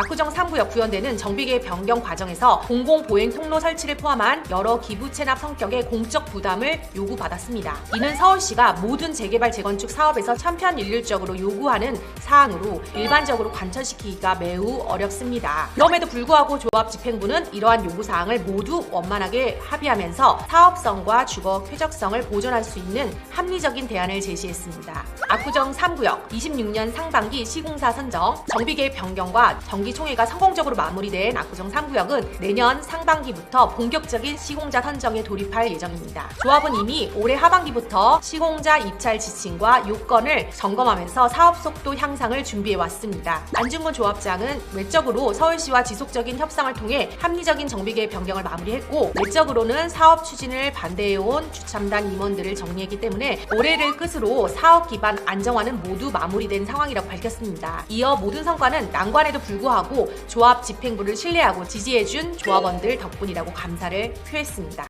압구정 3구역 구현되는 정비계 변경 과정에서 공공보행 통로 설치를 포함한 여러 기부 체납 성격의 공적 부담을 요구받았습니다. 이는 서울시가 모든 재개발 재건축 사업에서 천편일률적으로 요구하는 사항으로 일반적으로 관철시키기가 매우 어렵습니다. 그럼에도 불구하고 조합 집행부는 이러한 요구 사항을 모두 원만하게 합의하면서 사업성과 주거 쾌적성을 보존할 수 있는 합리적인 대안을 제시했습니다. 압구정 3구역 26년 상반기 시공사 선정, 정비계 변경과 정기총회가 성공적으로 마무리된 압구정 3구역은 내년 상반기부터 본격적인 시공자 선정에 돌입할 예정입니다. 조합은 이미 올해 하반기부터 시공자 입찰 지침과 요건을 점검하면서 사업 속도 향상 을 준비해 왔습니다. 안중근 조합장은 외적으로 서울시와 지속적인 협상을 통해 합리적인 정비계 변경을 마무리했고 내적으로는 사업 추진을 반대해온 주참단 임원들을 정리했기 때문에 올해를 끝으로 사업 기반 안정화는 모두 마무리된 상황이라고 밝혔습니다. 이어 모든 성과는 난관에도 불구하고 조합 집행부를 신뢰하고 지지해준 조합원들 덕분이라고 감사를 표했습니다.